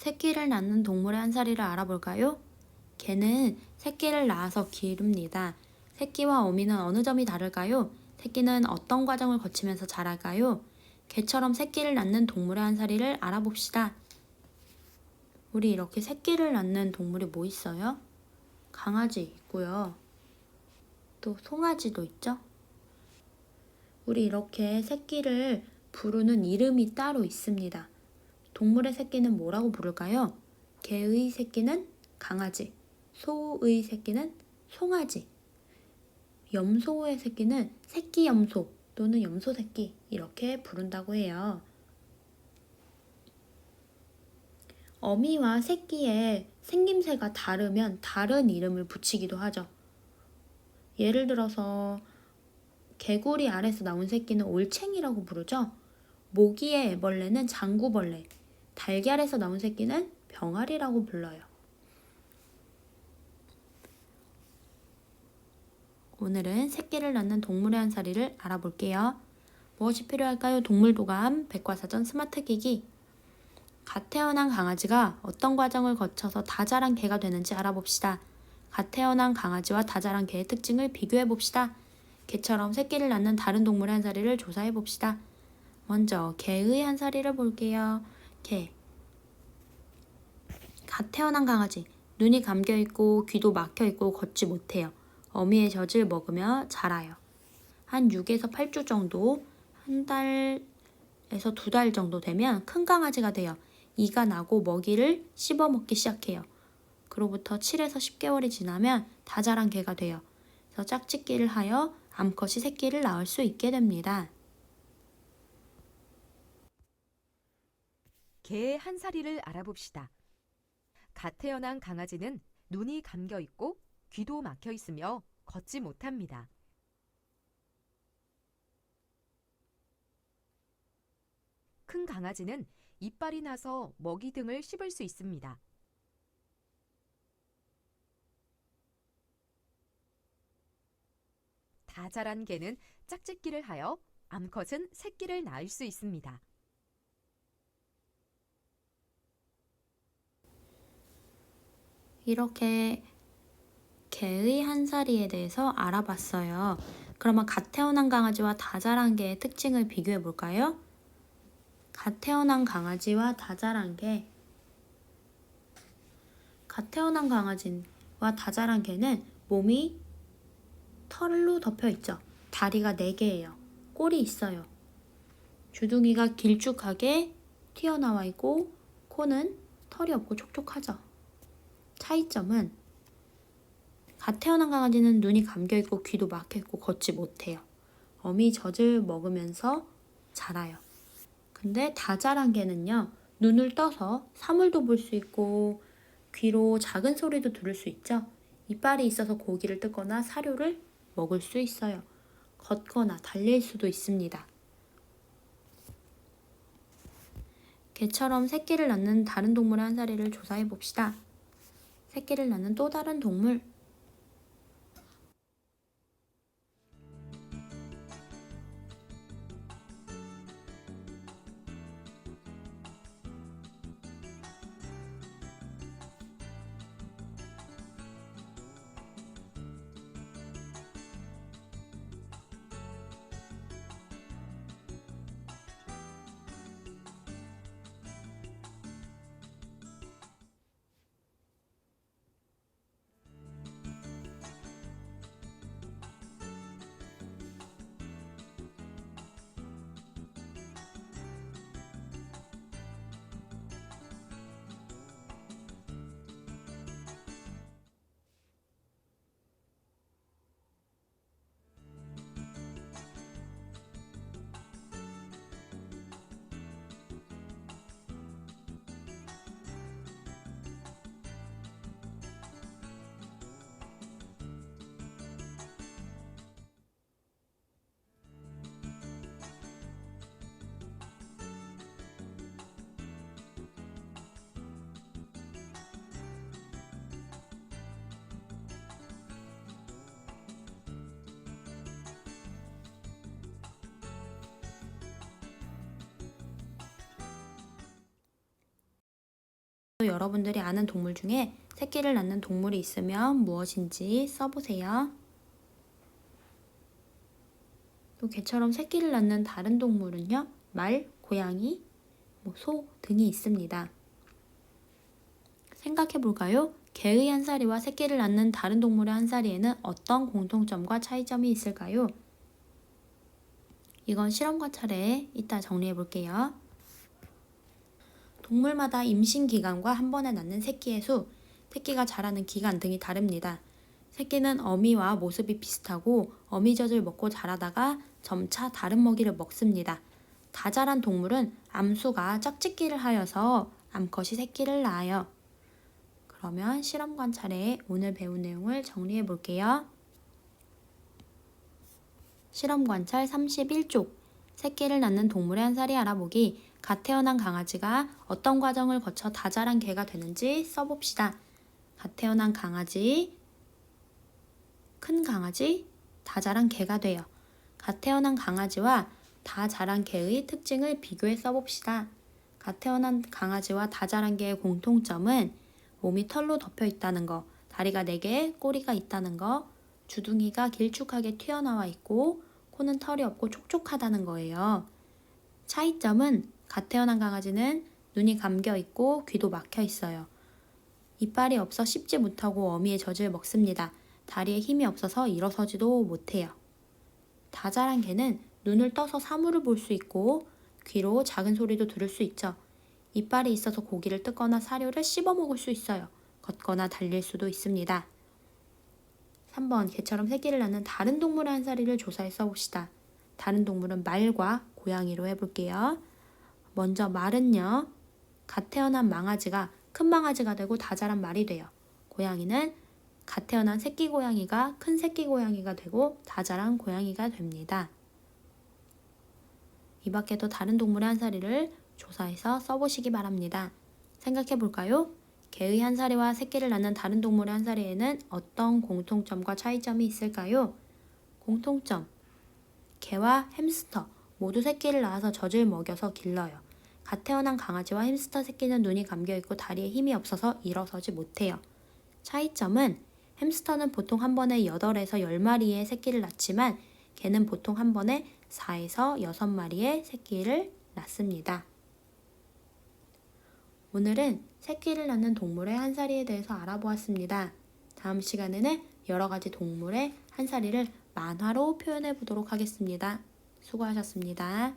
새끼를 낳는 동물의 한 사리를 알아볼까요? 개는 새끼를 낳아서 기릅니다. 새끼와 어미는 어느 점이 다를까요? 새끼는 어떤 과정을 거치면서 자랄까요? 개처럼 새끼를 낳는 동물의 한 사리를 알아봅시다. 우리 이렇게 새끼를 낳는 동물이 뭐 있어요? 강아지 있고요. 또 송아지도 있죠? 우리 이렇게 새끼를 부르는 이름이 따로 있습니다. 동물의 새끼는 뭐라고 부를까요? 개의 새끼는 강아지, 소의 새끼는 송아지, 염소의 새끼는 새끼 염소 또는 염소 새끼 이렇게 부른다고 해요. 어미와 새끼의 생김새가 다르면 다른 이름을 붙이기도 하죠. 예를 들어서 개구리 알에서 나온 새끼는 올챙이라고 부르죠. 모기의 애벌레는 장구벌레, 달걀에서 나온 새끼는 병아리라고 불러요. 오늘은 새끼를 낳는 동물의 한 사리를 알아볼게요. 무엇이 필요할까요? 동물도감, 백과사전, 스마트기기. 갓 태어난 강아지가 어떤 과정을 거쳐서 다 자란 개가 되는지 알아봅시다. 갓 태어난 강아지와 다 자란 개의 특징을 비교해 봅시다. 개처럼 새끼를 낳는 다른 동물의 한 사리를 조사해 봅시다. 먼저 개의 한 사리를 볼게요. 개. 갓 태어난 강아지. 눈이 감겨 있고 귀도 막혀 있고 걷지 못해요. 어미의 젖을 먹으며 자라요. 한 6에서 8주 정도, 한 달에서 두 달 정도 되면 큰 강아지가 돼요. 이가 나고 먹이를 씹어 먹기 시작해요. 그로부터 7에서 10개월이 지나면 다 자란 개가 돼요. 그래서 짝짓기를 하여 암컷이 새끼를 낳을 수 있게 됩니다. 개의 한 사리를 알아봅시다. 갓 태어난 강아지는 눈이 감겨 있고 귀도 막혀 있으며 걷지 못합니다. 큰 강아지는 이빨이 나서 먹이 등을 씹을 수 있습니다. 다 자란 개는 짝짓기를 하여 암컷은 새끼를 낳을 수 있습니다. 이렇게 개의 한 사리에 대해서 알아봤어요. 그러면 갓 태어난 강아지와 다 자란 개의 특징을 비교해 볼까요? 갓 태어난 강아지와 다 자란 개. 갓 태어난 강아지와 다 자란 개는 몸이 털로 덮여 있죠. 다리가 4개예요. 꼬리 있어요. 주둥이가 길쭉하게 튀어나와 있고 코는 털이 없고 촉촉하죠. 차이점은 갓 태어난 강아지는 눈이 감겨 있고 귀도 막혀 있고 걷지 못해요. 어미 젖을 먹으면서 자라요. 근데 다 자란 개는요. 눈을 떠서 사물도 볼 수 있고 귀로 작은 소리도 들을 수 있죠. 이빨이 있어서 고기를 뜯거나 사료를 먹을 수 있어요. 걷거나 달릴 수도 있습니다. 개처럼 새끼를 낳는 다른 동물의 한 사리를 조사해 봅시다. 새끼를 낳는 또 다른 동물. 여러분들이 아는 동물 중에 새끼를 낳는 동물이 있으면 무엇인지 써보세요. 또 개처럼 새끼를 낳는 다른 동물은요, 말, 고양이, 뭐 소 등이 있습니다. 생각해 볼까요? 개의 한 사리와 새끼를 낳는 다른 동물의 한 사리에는 어떤 공통점과 차이점이 있을까요? 이건 실험 관찰에 이따 정리해 볼게요. 동물마다 임신 기간과 한 번에 낳는 새끼의 수, 새끼가 자라는 기간 등이 다릅니다. 새끼는 어미와 모습이 비슷하고 어미젖을 먹고 자라다가 점차 다른 먹이를 먹습니다. 다 자란 동물은 암수가 짝짓기를 하여서 암컷이 새끼를 낳아요. 그러면 실험 관찰에 오늘 배운 내용을 정리해 볼게요. 실험 관찰 31쪽 새끼를 낳는 동물의 한 살이 알아보기 갓 태어난 강아지가 어떤 과정을 거쳐 다 자란 개가 되는지 써봅시다. 갓 태어난 강아지, 큰 강아지, 다 자란 개가 돼요. 갓 태어난 강아지와 다 자란 개의 특징을 비교해 써봅시다. 갓 태어난 강아지와 다 자란 개의 공통점은 몸이 털로 덮여 있다는 거, 다리가 4개, 꼬리가 있다는 거, 주둥이가 길쭉하게 튀어나와 있고, 코는 털이 없고 촉촉하다는 거예요. 차이점은 갓 태어난 강아지는 눈이 감겨 있고 귀도 막혀 있어요. 이빨이 없어 씹지 못하고 어미의 젖을 먹습니다. 다리에 힘이 없어서 일어서지도 못해요. 다 자란 개는 눈을 떠서 사물을 볼 수 있고 귀로 작은 소리도 들을 수 있죠. 이빨이 있어서 고기를 뜯거나 사료를 씹어 먹을 수 있어요. 걷거나 달릴 수도 있습니다. 3번 개처럼 새끼를 낳는 다른 동물의 한 사리를 조사해 써봅시다. 다른 동물은 말과 고양이로 해볼게요. 먼저 말은요. 갓 태어난 망아지가 큰 망아지가 되고 다 자란 말이 돼요. 고양이는 갓 태어난 새끼 고양이가 큰 새끼 고양이가 되고 다 자란 고양이가 됩니다. 이 밖에도 다른 동물의 한 사리를 조사해서 써보시기 바랍니다. 생각해 볼까요? 개의 한 사리와 새끼를 낳는 다른 동물의 한 사리에는 어떤 공통점과 차이점이 있을까요? 공통점. 개와 햄스터 모두 새끼를 낳아서 젖을 먹여서 길러요. 갓 태어난 강아지와 햄스터 새끼는 눈이 감겨 있고 다리에 힘이 없어서 일어서지 못해요. 차이점은 햄스터는 보통 한 번에 8에서 10마리의 새끼를 낳지만 개는 보통 한 번에 4에서 6마리의 새끼를 낳습니다. 오늘은 새끼를 낳는 동물의 한사리에 대해서 알아보았습니다. 다음 시간에는 여러 가지 동물의 한사리를 만화로 표현해 보도록 하겠습니다. 수고하셨습니다.